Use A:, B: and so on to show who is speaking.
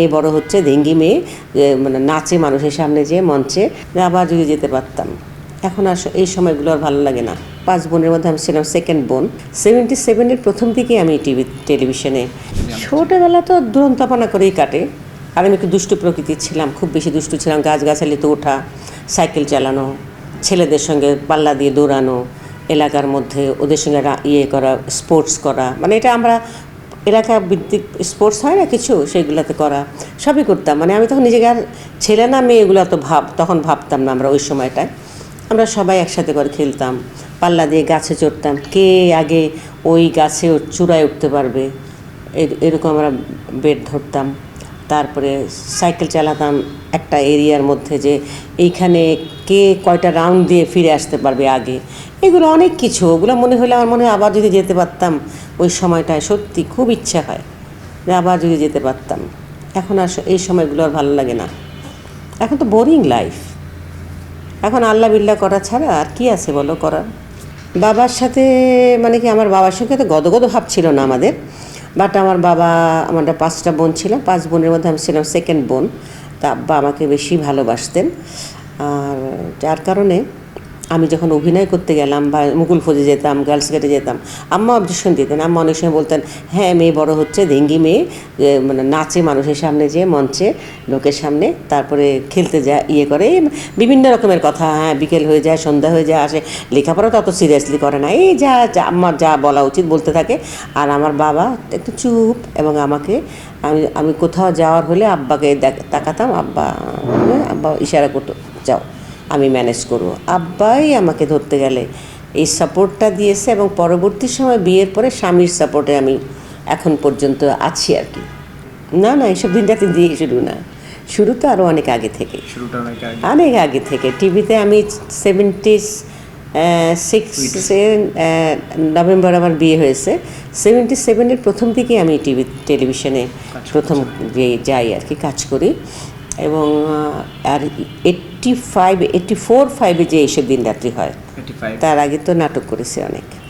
A: মেয়ে বড় হচ্ছে ডেঙ্গি মেয়ে মানে নাচে মানুষের সামনে যে মঞ্চে। আবার যদি যেতে পারতাম। এখন আর এই সময়গুলো আর ভালো লাগে না। পাঁচ বোনের মধ্যে আমি ছিলাম সেকেন্ড বোন। সেভেন্টি সেভেনের প্রথম দিকে আমি টিভি, টেলিভিশনে। ছোটোবেলা তো দুরন্তপনা করেই কাটে। আর আমি একটু দুষ্টু প্রকৃতির ছিলাম, খুব বেশি দুষ্টু ছিলাম। গাছগাছালিতে ওঠা, সাইকেল চালানো, ছেলেদের সঙ্গে পাল্লা দিয়ে দৌড়ানো, এলাকার মধ্যে ওদের সঙ্গে ইয়ে করা, স্পোর্টস করা। মানে এটা আমরা এলাকা ভিত্তিক স্পোর্টস হয় না কিছু? সেগুলোতে করা সবই করতাম। মানে আমি তখন নিজেকে আর ছেলে না, মেয়ে এগুলো তো ভাব, তখন ভাবতাম না আমরা ওই সময়টায়। আমরা সবাই একসাথে করে খেলতাম, পাল্লা দিয়ে গাছে চড়তাম, কে আগে ওই গাছে চূড়ায় উঠতে পারবে? এর- এরকম আমরা বেট ধরতাম। তারপরে সাইকেল চালাতাম একটা এরিয়ার মধ্যে যে এইখানে কে কয়টা রাউন্ড দিয়ে ফিরে আসতে পারবে আগে। এগুলো অনেক কিছু, ওগুলো মনে হলে আমার মনে হয় আবার যদি যেতে পারতাম, ওই সময়টায় সত্যি খুব ইচ্ছা হয় যে আবার যদি যেতে পারতাম। এখন আর এই সময়গুলো আর ভালো লাগে না। এখন তো বোরিং লাইফ এখন আল্লাহ বিল্লাহ করা ছাড়া আর কি আছে বলো করার? বাবার সাথে মানে কি আমার বাবার সঙ্গে তো গদগদ ভাব ছিল না আমাদের। বাট আমার বাবা, আমার পাঁচটা বোন ছিল। পাঁচ বোনের মধ্যে আমি ছিলাম সেকেন্ড বোন। তা আব্বা আমাকে বেশি ভালোবাসতেন। আর যার কারণে আমি যখন অভিনয় করতে গেলাম বা মুকুল ফৌজে যেতাম গার্লস গেটে যেতাম, আম্মা অবজেকশন দিতেন। আম্মা অনেক সময় বলতেন হ্যাঁ মেয়ে বড় হচ্ছে ডেঙ্গি মেয়ে মানে নাচে, মানুষের সামনে যে মঞ্চে, লোকের সামনে, তারপরে খেলতে যায় ইয়ে করে। বিভিন্ন রকমের কথা হ্যাঁ বিকেল হয়ে যায়, সন্ধ্যা হয়ে যায়, আসে। লেখাপড়া তো অত সিরিয়াসলি করে না। এই যা যা আমার যা বলা উচিত বলতে থাকে। আর আমার বাবা একটু চুপ এবং আমাকে, আমি আমি কোথাও যাওয়ার হলে আব্বাকে তাকাতাম আব্বা আব্বা, ইশারা করতো, যাও। আমি ম্যানেজ করব। আব্বাই আমাকে ধরতে গেলে এই সাপোর্টটা দিয়েছে এবং পরবর্তী সময় বিয়ের পরে স্বামীর সাপোর্টে আমি এখন পর্যন্ত আছি আর কি। না না এইসব দিন রাতে দিয়ে শুরু না। শুরু তো আরও অনেক আগে থেকে।
B: অনেক আগে।
A: থেকে। টিভিতে আমি সেভেন্টি সিক্সে নভেম্বর আমার বিয়ে হয়েছে। সেভেন্টি সেভেনের প্রথম দিকে আমি টিভি টেলিভিশনে প্রথম যে যাই আর কি কাজ করি। এবং আর এইট্টি ফাইভ এইটি ফোর ফাইভে যে এইসব দিনরাত্রি হয় তার আগে তো নাটক করেছে অনেক।